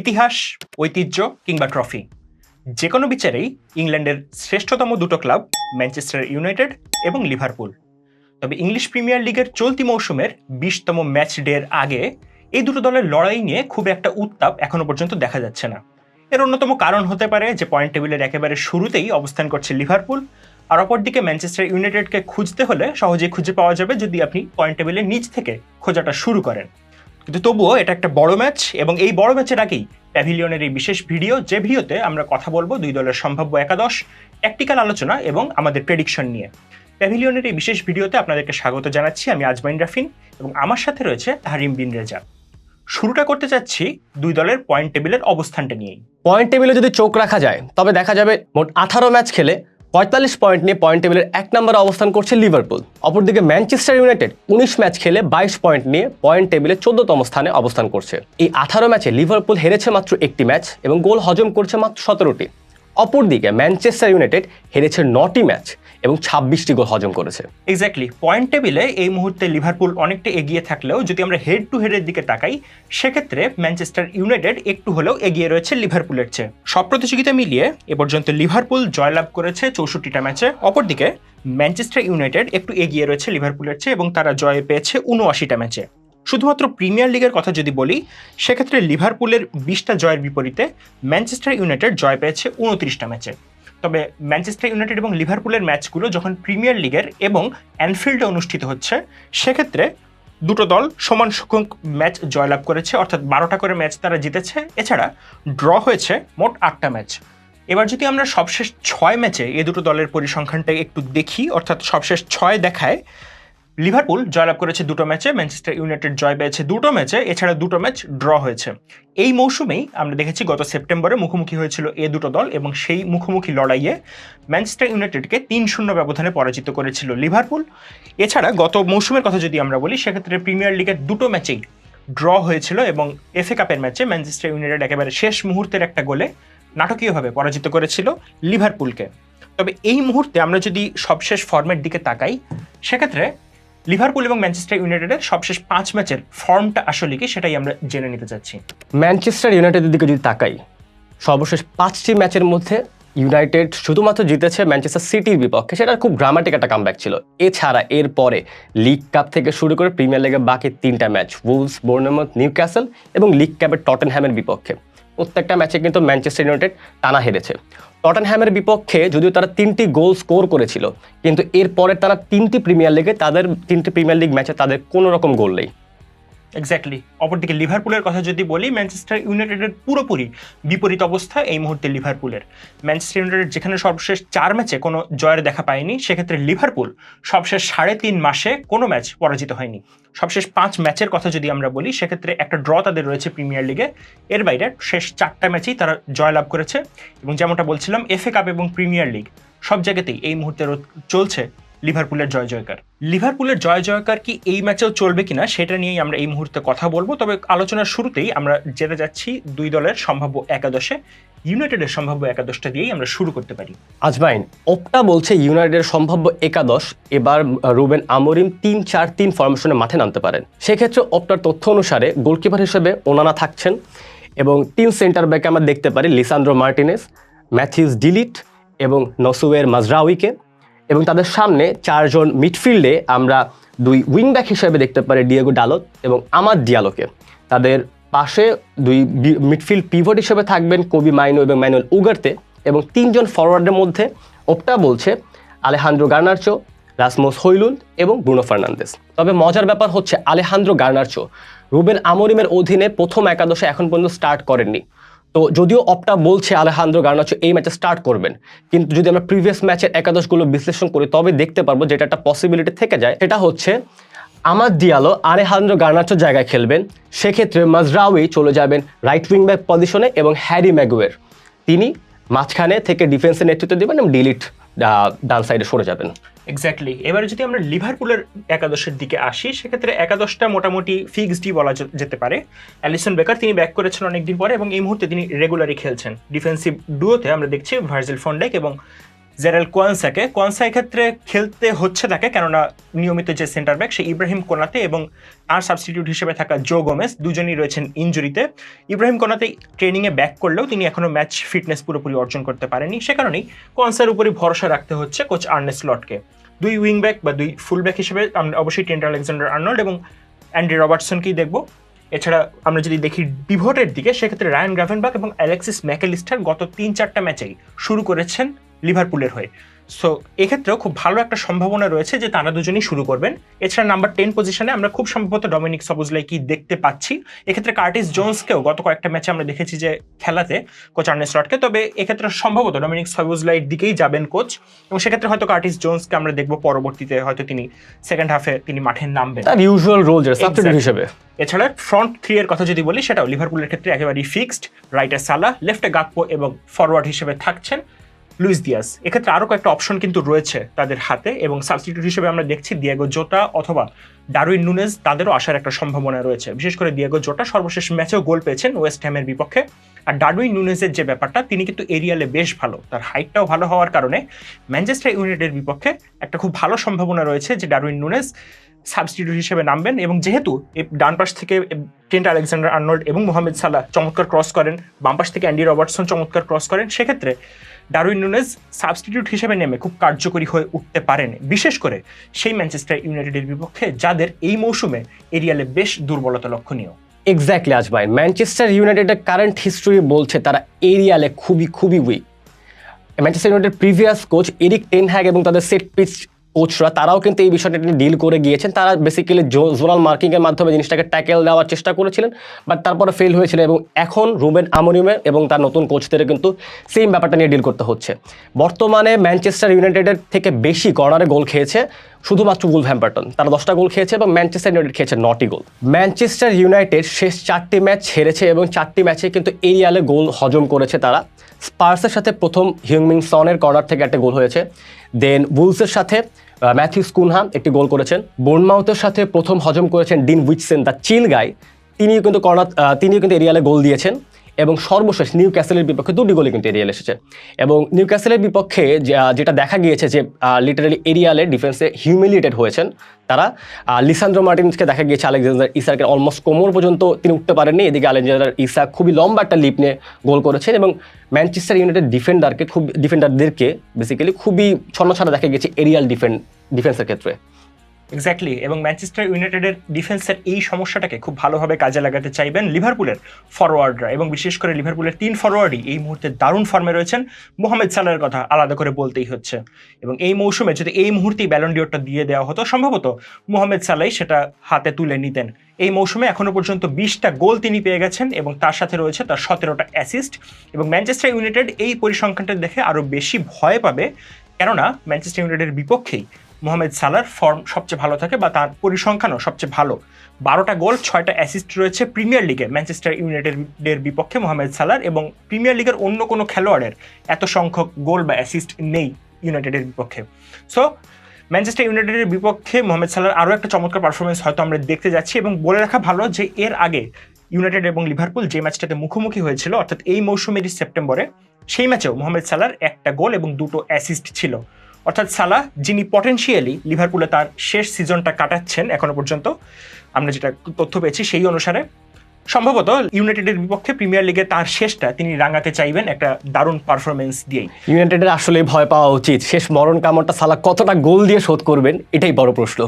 ইতিহাস, ঐতিহ্য কিংবা ট্রফি। যে কোনো বিচারেই ইংল্যান্ডের শ্রেষ্ঠতম দুটো ক্লাব ম্যানচেস্টার ইউনাইটেড এবং লিভারপুল। তবে ইংলিশ প্রিমিয়ার লিগের চলতি মৌসুমের বিশতম ম্যাচ ডের আগে এই দুটো দলের লড়াই নিয়ে খুব একটা উত্তাপ এখনও পর্যন্ত দেখা যাচ্ছে না। এর অন্যতম কারণ হতে পারে যে পয়েন্ট টেবিলের একেবারে শুরুতেই অবস্থান করছে লিভারপুল, আর অপরদিকে ম্যানচেস্টার ইউনাইটেডকে খুঁজতে হলে সহজেই খুঁজে পাওয়া যাবে যদি আপনি পয়েন্ট টেবিলের নিচ থেকে খোঁজাটা শুরু করেন। কিন্তু তবুও এটা একটা বড় ম্যাচ এবং এই বড় ম্যাচের আগেই প্যাভিলিয়নের এই বিশেষ ভিডিও, যে ভিডিওতে আমরা কথা বলব দুই দলের সম্ভাব্য একাদশ ট্যাকটিক্যাল আলোচনা এবং আমাদের প্রেডিকশন নিয়ে। প্যাভিলিয়নের এই বিশেষ ভিডিওতে আপনাদেরকে স্বাগত জানাচ্ছি আমি আজমাইন রাফিন এবং আমার সাথে রয়েছে তাহারিম বিন রেজা। শুরুটা করতে চাচ্ছি দুই দলের পয়েন্ট টেবিলের অবস্থানটা নিয়েই। পয়েন্ট টেবিলে যদি চোখ রাখা যায়, তবে দেখা যাবে মোট আঠারো ম্যাচ খেলে পঁয়তাল্লিশ পয়েন্ট নিয়ে পয়েন্ট টেবিলের এক নম্বরে অবস্থান করছে লিভারপুল। অপরদিকে ম্যানচেস্টার ইউনাইটেড উনিশ ম্যাচ খেলে বাইশ পয়েন্ট নিয়ে পয়েন্ট টেবিলে চোদ্দতম স্থানে অবস্থান করছে। এই আঠারো ম্যাচে লিভারপুল হেরেছে মাত্র একটি ম্যাচ এবং গোল হজম করছে মাত্র সতেরোটি। অপরদিকে ম্যানচেস্টার ইউনাইটেড হেরেছে নটি ম্যাচ এবং ছাব্বিশটি গোল হজম করেছে। এক্স্যাক্টলি পয়েন্ট টেবিলে এই মুহূর্তে লিভারপুল অনেকটা এগিয়ে থাকলেও যদি আমরা হেড টু হেডের দিকে তাকাই, সেক্ষেত্রে ম্যানচেস্টার ইউনাইটেড একটু হলেও এগিয়ে রয়েছে লিভারপুলের চেয়ে। সব প্রতিযোগিতা মিলিয়ে এ পর্যন্ত লিভারপুল জয়লাভ করেছে চৌষট্টিটা ম্যাচে। অপরদিকে ম্যানচেস্টার ইউনাইটেড একটু এগিয়ে রয়েছে লিভারপুলের চেয়ে এবং তারা জয় পেয়েছে উনআশিটা ম্যাচে। শুধুমাত্র প্রিমিয়ার লিগের কথা যদি বলি, সেক্ষেত্রে লিভারপুলের বিশটা জয়ের বিপরীতে ম্যানচেস্টার ইউনাইটেড জয় পেয়েছে উনত্রিশটা ম্যাচে। তবে ম্যানচেস্টার ইউনাইটেড এবং লিভারপুলের ম্যাচগুলো যখন প্রিমিয়ার লিগের এবং অ্যানফিল্ডে অনুষ্ঠিত হচ্ছে, সেক্ষেত্রে দুটো দল সমান সংখ্যক ম্যাচ জয়লাভ করেছে, অর্থাৎ বারোটা করে ম্যাচ তারা জিতেছে। এছাড়া ড্র হয়েছে মোট আটটা ম্যাচ। এবার যদি আমরা সবশেষ ছয় ম্যাচে এ দুটো দলের পরিসংখ্যানটা একটু দেখি, অর্থাৎ সবশেষ ছয় দেখায় লিভারপুল জয়লাভ করেছে দুটো ম্যাচে, ম্যানচেস্টার ইউনাইটেড জয় পেয়েছে দুটো ম্যাচে, এছাড়া দুটো ম্যাচ ড্র হয়েছে। এই মৌসুমেই আমরা দেখেছি গত সেপ্টেম্বরে মুখোমুখি হয়েছিল এ দুটো দল এবং সেই মুখোমুখি লড়াইয়ে ম্যানচেস্টার ইউনাইটেডকে তিন শূন্য ব্যবধানে পরাজিত করেছিল লিভারপুল। এছাড়া গত মৌসুমের কথা যদি আমরা বলি, সেক্ষেত্রে প্রিমিয়ার লিগের দুটো ম্যাচেই ড্র হয়েছিল এবং এফএ কাপের ম্যাচে ম্যানচেস্টার ইউনাইটেড একেবারে শেষ মুহূর্তের একটা গোলে নাটকীয়ভাবে পরাজিত করেছিল লিভারপুলকে। তবে এই মুহূর্তে আমরা যদি সবশেষ ফর্মের দিকে তাকাই, সেক্ষেত্রে লিভারপুল এবং ম্যানচেস্টার ইউনাইটেডের সবশেষ পাঁচ ম্যাচের ফর্মটা আসলে কি সেটাই আমরা জেনে নিতে চাচ্ছি। ম্যানচেস্টার ইউনাইটেডের দিকে যদি তাকাই, সর্বশেষ পাঁচটি ম্যাচের মধ্যে ইউনাইটেড শুধুমাত্র জিতেছে ম্যানচেস্টার সিটির বিপক্ষে। সেটা খুব ড্রামাটিক একটা কামব্যাক ছিল। এছাড়া এর পরে লিগ কাপ থেকে শুরু করে প্রিমিয়ার লিগের বাকি তিনটা match Wolves Bournemouth Newcastle এবং লিগ কাপের টটেনহ্যামের বিপক্ষে। প্রত্যেকটা ম্যাচে কিন্তু ম্যানচেস্টার ইউনাইটেড টানা হেরেছে। টটেনহ্যামের বিপক্ষে যদিও তারা তিনটি গোল স্কোর করেছিল, কিন্তু এরপরে তারা তিনটি প্রিমিয়ার লিগে তাদের, তিনটি প্রিমিয়ার লিগ ম্যাচে তাদের কোনো রকম গোল নেই। এক্স্যাক্টলি অপরদিকে লিভারপুলের কথা যদি বলি ম্যানচেস্টার ইউনাইটেডের পুরোপুরি বিপরীত অবস্থা এই মুহূর্তে লিভারপুলের ম্যানচেস্টার ইউনাইটেড যেখানে সর্বশেষ চার ম্যাচে কোনো জয়ের দেখা পায়নি, সেক্ষেত্রে লিভারপুল সবশেষ সাড়ে তিন মাসে কোনো ম্যাচ পরাজিত হয়নি। সবশেষ পাঁচ ম্যাচের কথা যদি আমরা বলি, সেক্ষেত্রে একটা ড্র তাদের রয়েছে প্রিমিয়ার লিগে এর বাইরে শেষ চারটা ম্যাচেই তারা জয়লাভ করেছে। এবং যেমনটা বলছিলাম এফএ কাপ এবং প্রিমিয়ার লিগ সব জায়গাতেই এই মুহূর্তে চলছে। লিভারপুলের জয় জয়কার। লিভারপুলের জয় জয়কার কি এই ম্যাচেও চলবে কিনা সেটা নিয়েই আমরা এই মুহূর্তে কথা বলব। তবে আলোচনার শুরুতেই আমরা যেতে যাচ্ছি দুই দলের সম্ভাব্য একাদশে। ইউনাইটেডের সম্ভাব্য একাদশটা দিয়েই আমরা শুরু করতে পারি। আজমাইন, ওপটা বলছে ইউনাইটেডের সম্ভাব্য একাদশ। এবার রুবেন আমরিম তিন চার তিন ফরমেশনে মাঠে নামতে পারেন। সেক্ষেত্রে ওপটার তথ্য অনুসারে গোলকিপার হিসেবে ওনানা থাকছেন এবং তিন সেন্টার ব্যাকে আমরা দেখতে পারি লিসান্দ্রো মার্টিনেস, ম্যাথিউস ডিলিট এবং নসুয়ের মাজরাউইকে। এবং তাদের সামনে চারজন মিডফিল্ডে আমরা দুই উইংব্যাক হিসেবে দেখতে পারি ডিয়েগো ডালত এবং আমার ডিয়ালোকে তাদের পাশে দুই মিডফিল্ড পিভট হিসেবে থাকবেন কবি মাইনো এবং ম্যানুয়েল উগারতে এবং তিনজন ফরওয়ার্ডের মধ্যে ওপটা বলছে আলেহান্দ্রো গার্নারচো রাসমোস হইলুন্ড এবং ব্রুনো ফার্নান্দেস তবে মজার ব্যাপার হচ্ছে আলেহান্দ্রো গার্নারচো রুবেন আমরিমের অধীনে প্রথম একাদশে এখন পর্যন্ত স্টার্ট করেননি। তো যদিও অপটা বলছে আলেহান্দ্র গার্নাচো এই ম্যাচে স্টার্ট করবেন, কিন্তু যদি আমরা প্রিভিয়াস ম্যাচের একাদশগুলো বিশ্লেষণ করি, তবে দেখতে পারব যেটা একটা পসিবিলিটি থেকে যায়। সেটা হচ্ছে, আমার দিয়ালো আলেহান্দ্রো গার্নাচোর জায়গায় খেলবেন, সেক্ষেত্রে মাজরাউই চলে যাবেন রাইট উইং ব্যাক পজিশনে এবং হ্যারি ম্যাগুয়ের। তিনি মাঝখানে থেকে ডিফেন্সের নেতৃত্ব দেবেন এবং ডিলিট ডান সাইডে সরে যাবেন। এক্স্যাক্টলি এবারে যদি আমরা লিভারপুলের একাদশের দিকে আসি, সেক্ষেত্রে একাদশটা মোটামুটি ফিক্সডই বলা যেতে পারে। অ্যালিসন বেকার তিনি ব্যাক করেছেন অনেকদিন পরে এবং এই মুহূর্তে তিনি রেগুলারই খেলছেন। ডিফেন্সিভ ডুয়োতে আমরা দেখছি ভার্জিল ফন্ডেক এবং জেরাল কোয়ানসাকে। কোয়ানসা এক্ষেত্রে খেলতে হচ্ছে তাকে, কেননা নিয়মিত যে সেন্টার ব্যাক সে ইব্রাহিম কোনাতে এবং আর সাবস্টিটিউট হিসেবে থাকা জো গোমেস দুজনই রয়েছেন ইঞ্জুরিতে ইব্রাহিম কোনাতে ট্রেনিংয়ে ব্যাক করলেও তিনি এখনও ম্যাচ ফিটনেস পুরোপুরি অর্জন করতে পারেননি। সে কারণেই কোয়ানসার উপরই ভরসা রাখতে হচ্ছে কোচ আর্নেস লটকে। দুই উইং ব্যাক বা দুই ফুল ব্যাক হিসেবে আমরা অবশ্যই টেন্ট আলেকজান্ডার আর্নল্ড এবং অ্যান্ড্রি রবার্টসনকেই দেখব। এছাড়া আমরা যদি দেখি ডিভোটের দিকে, সেক্ষেত্রে রায়ান গ্রাভেনবাক এবং অ্যালেক্সিস ম্যাকেলিস্টার গত তিন চারটা ম্যাচেই শুরু করেছেন। লিভারপুলের হয়ে। সো এক্ষেত্রেও খুব ভালো একটা সম্ভাবনা রয়েছে যে তারা দুজনেই শুরু করবেন। এছাড়া নাম্বার টেন পজিশনে আমরা খুব সম্ভবত ডমিনিক সবুজলাই কি দেখতে পাচ্ছি। এক্ষেত্রে কার্টিস জোন্সকেও গত কয়েকটা ম্যাচে আমরা দেখেছি যে খেলাতে কোচ আর্নেস লটকে তবে এক্ষেত্রে সম্ভবত ডমিনিক সবুজলাইয়ের দিকেই যাবেন কোচ এবং সেক্ষেত্রে হয়তো কার্টিস জোন্সকে আমরা দেখব পরবর্তীতে হয়তো তিনি সেকেন্ড হাফে তিনি মাঠে নামবেন। তার ইউজুয়াল রোল সাবস্টিটিউট হিসেবে। এছাড়া ফ্রন্ট থ্রি এর কথা যদি বলি সেটাও লিভারপুলের ক্ষেত্রে একেবারেই ফিক্সড রাইটে সালা লেফটে গাকপো এবং ফরওয়ার্ড হিসেবে থাকছেন। Luis Diaz. এক্ষেত্রে আরও কয়েকটা অপশন কিন্তু রয়েছে তাদের হাতে এবং সাবস্টিটিউট হিসেবে আমরা দেখছি দিয়াগো জোটা অথবা ডারউইন নুনেজ তাদেরও আসার একটা সম্ভাবনা রয়েছে। বিশেষ করে দিয়াগো জোটা সর্বশেষ ম্যাচেও গোল পেয়েছেন ওয়েস্ট হ্যামের বিপক্ষে। আর ডারউইন নুনেজের যে ব্যাপারটা, তিনি কিন্তু এরিয়ালে বেশ ভালো। তার হাইটটাও ভালো হওয়ার কারণে ম্যানচেস্টার ইউনাইটেডের বিপক্ষে একটা খুব ভালো সম্ভাবনা রয়েছে যে ডারুইন নুনেজ সাবস্টিটিউট হিসেবে নামবেন এবং যেহেতু ডান পাশ থেকে টেন্ট আলেকজান্ডার আর্নল্ড এবং মোহাম্মদ সালাহ চমৎকার ক্রস করেন, বাম পাশ থেকে অ্যান্ডি রবার্টসন চমৎকার ক্রস করেন, সেক্ষেত্রে ডারউইন নুনেজ সাবস্টিটিউট হিসেবে নেমে খুব কার্যকরী হয়ে উঠতে পারেন। বিশেষ করে সেই ম্যানচেস্টার ইউনাইটেডের বিপক্ষে, যাদের এই মৌসুমে এরিয়ালে বেশ দুর্বলতা লক্ষণীয়। এক্স্যাক্টলি আজমাইন। ম্যানচেস্টার ইউনাইটেডের কারেন্ট হিস্ট্রি বলছে তারা এরিয়ালে খুবই খুবই weak Manchester United previous coach Erik ten Hag এবং তাদের সেট পিচ কোচরা তারাও কিন্তু এই বিষয়টা নিয়ে ডিল করে গিয়েছেন। তারা বেসিক্যালি জোনাল মার্কিংয়ের মাধ্যমে জিনিসটাকে ট্যাকেল দেওয়ার চেষ্টা করেছিলেন বাট তারপরে ফেল হয়েছিল এবং এখন রুবেন আমরিমের এবং তার নতুন কোচদের কিন্তু সেম ব্যাপারটা নিয়ে ডিল করতে হচ্ছে। বর্তমানে ম্যানচেস্টার ইউনাইটেডের থেকে বেশি কর্নারে গোল খেয়েছে শুধুমাত্র উল হ্যাম্পারটন তারা দশটা গোল খেয়েছে এবং ম্যানচেস্টার ইউনাইটেড খেয়েছে নটি গোল ম্যানচেস্টার ইউনাইটেড শেষ চারটি ম্যাচ হেরেছে এবং চারটি ম্যাচে কিন্তু এরিয়ালে গোল হজম করেছে তারা। স্পার্সের সাথে প্রথম হিউমিং সনের কর্নার থেকে একটা গোল হয়েছে। দেন বুলসের সাথে ম্যাথিউ স্কুনহান একটি গোল করেছেন। বোর্নমাউথের সাথে প্রথম হজম করেছেন ডিন উইটসেন দ্য চিল গাই তিনিও কিন্তু কর্নার তিনিও কিন্তু এরিয়ালে গোল দিয়েছেন। এবং সর্বশেষ নিউ ক্যাসেলের বিপক্ষে দুটি গোলে কিন্তু এরিয়াল এসেছে। এবং নিউ ক্যাসেলের বিপক্ষে যেটা দেখা গিয়েছে যে লিটারালি এরিয়ালে ডিফেন্সে হিউমিলিয়েটেড হয়েছেন তারা লিসান্দ্রো মার্টিনসকে দেখা গিয়েছে আলেকজান্ডার ইসাকে অলমোস্ট কোমর পর্যন্ত তিনি উঠতে পারেননি। এদিকে আলেকজান্ডার ইসাক খুবই লম্বা একটা লিপ নিয়ে গোল করেছেন এবং ম্যানচেস্টার ইউনাইটেড ডিফেন্ডারকে খুব ডিফেন্ডারদেরকে বেসিক্যালি খুবই ছন্নছাড়া দেখা গিয়েছে এরিয়াল ডিফেন্ড ডিফেন্সের ক্ষেত্রে। এক্স্যাক্টলি এবং ম্যানচেস্টার ইউনাইটেডের ডিফেন্সের এই সমস্যাটাকে খুব ভালোভাবে কাজে লাগাতে চাইবেন লিভারপুলের ফরওয়ার্ডরা এবং বিশেষ করে লিভারপুলের তিন ফরওয়ার্ডই এই মুহূর্তে দারুণ ফর্মে রয়েছেন। মোহাম্মদ সালাহের কথা আলাদা করে বলতেই হচ্ছে। এবং এই মৌসুমে যদি এই মুহূর্তেই ব্যালন্ডিওরটা দিয়ে দেওয়া হতো, সম্ভবত মোহাম্মদ সালাই সেটা হাতে তুলে নিতেন। এই মৌসুমে এখনও পর্যন্ত বিশটা গোল তিনি পেয়ে গেছেন এবং তার সাথে রয়েছে তার সতেরোটা অ্যাসিস্ট এবং ম্যানচেস্টার ইউনাইটেড এই পরিসংখ্যানটা দেখে আরও বেশি ভয় পাবে। কেননা ম্যানচেস্টার ইউনাইটেডের বিপক্ষেই মোহাম্মদ সালার ফর্ম সবচেয়ে ভালো থাকে বা তার পরিসংখ্যানও সবচেয়ে ভালো। বারোটা গোল, ছয়টা অ্যাসিস্ট রয়েছে প্রিমিয়ার লিগে ম্যানচেস্টার ইউনাইটেডের বিপক্ষে মোহাম্মদ সালার এবং প্রিমিয়ার লিগের অন্য কোনো খেলোয়াড়ের এত সংখ্যক গোল বা অ্যাসিস্ট নেই ইউনাইটেডের বিপক্ষে। সো ম্যানচেস্টার ইউনাইটেডের বিপক্ষে মোহাম্মদ সালার আরও একটা চমৎকার পারফরমেন্স হয়তো আমরা দেখতে যাচ্ছি এবং বলে রাখা ভালো যে এর আগে ইউনাইটেড এবং লিভারপুল যে ম্যাচটাতে মুখোমুখি হয়েছিল, অর্থাৎ এই মৌসুমেরই সেপ্টেম্বরে সেই ম্যাচেও মোহাম্মদ সালার একটা গোল এবং দুটো অ্যাসিস্ট ছিল। অর্থাৎ সালাহ যিনি পটেনশিয়ালি লিভারপুলে তার শেষ সিজনটা কাটাচ্ছেন এখনও পর্যন্ত আমরা যেটা তথ্য পেয়েছি সেই অনুসারে সম্ভবত ইউনাইটেডের বিপক্ষে প্রিমিয়ার লিগে তার শেষটা তিনি রাঙাতে চাইবেন একটা দারুণ পারফরমেন্স দিয়েই। ইউনাইটেডের আসলে ভয় পাওয়া উচিত। শেষ মরণ কামড়টা সালা কতটা গোল দিয়ে শোধ করবেন এটাই বড় প্রশ্ন।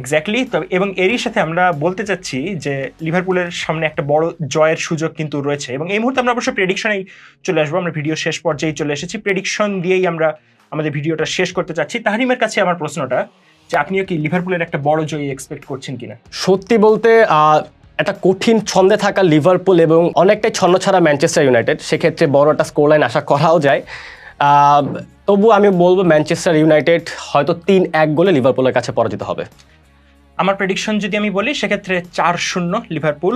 এক্স্যাক্টলি তবে এবং এরই সাথে আমরা বলতে চাচ্ছি যে লিভারপুলের সামনে একটা বড় জয়ের সুযোগ কিন্তু রয়েছে এবং এই মুহূর্তে আমরা অবশ্যই প্রেডিকশনেই চলে আসব আমরা ভিডিও শেষ পর্যায়ে চলে এসেছি। প্রেডিকশন দিয়েই আমরা আমাদের ভিডিওটা শেষ করতে চাচ্ছি, তাহারিমের কাছে আমার প্রশ্নটা, যে আপনিও কি লিভারপুলের একটা বড় জয় এক্সপেক্ট করছেন কিনা? সত্যি বলতে একটা কঠিন ছন্দে থাকা লিভারপুল এবং অনেকটাই ছন্দ ছাড়া ম্যানচেস্টার ইউনাইটেড, সেক্ষেত্রে বড় একটা স্কোর লাইন আশা করাও যায়। তবু আমি বলব ম্যানচেস্টার ইউনাইটেড হয়তো তিন এক গোলে লিভারপুলের কাছে পরাজিত হবে। আমার প্রেডিকশন যদি আমি বলি, সেক্ষেত্রে চার শূন্য লিভারপুল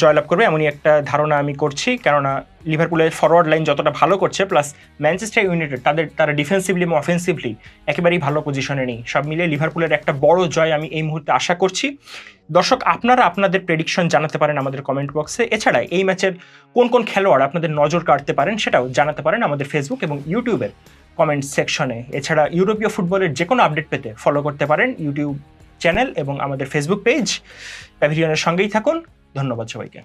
জয়লাভ করবে, এমনই একটা ধারণা আমি করছি। কেননা লিভারপুলের ফরওয়ার্ড লাইন যতটা ভালো করছে প্লাস ম্যানচেস্টার ইউনাইটেড তাদের, তারা ডিফেন্সিভলি এবং অফেন্সিভলি একেবারেই ভালো পজিশনে নেই। সব মিলিয়ে লিভারপুলের একটা বড় জয় আমি এই মুহূর্তে আশা করছি। দর্শক, আপনারা আপনাদের প্রেডিকশন জানাতে পারেন আমাদের কমেন্ট বক্সে এছাড়া এই ম্যাচের কোন কোন খেলোয়াড় আপনাদের নজর কাটতে পারেন, সেটাও জানাতে পারেন আমাদের ফেসবুক এবং ইউটিউবের কমেন্ট সেকশনে এছাড়া ইউরোপীয় ফুটবলের যে কোনো আপডেট পেতে ফলো করতে পারেন। ইউটিউব চ্যানেল এবং আমাদের ফেসবুক পেজ প্যাভিলিয়নের সঙ্গেই থাকুন। ধন্যবাদ সবাইকে।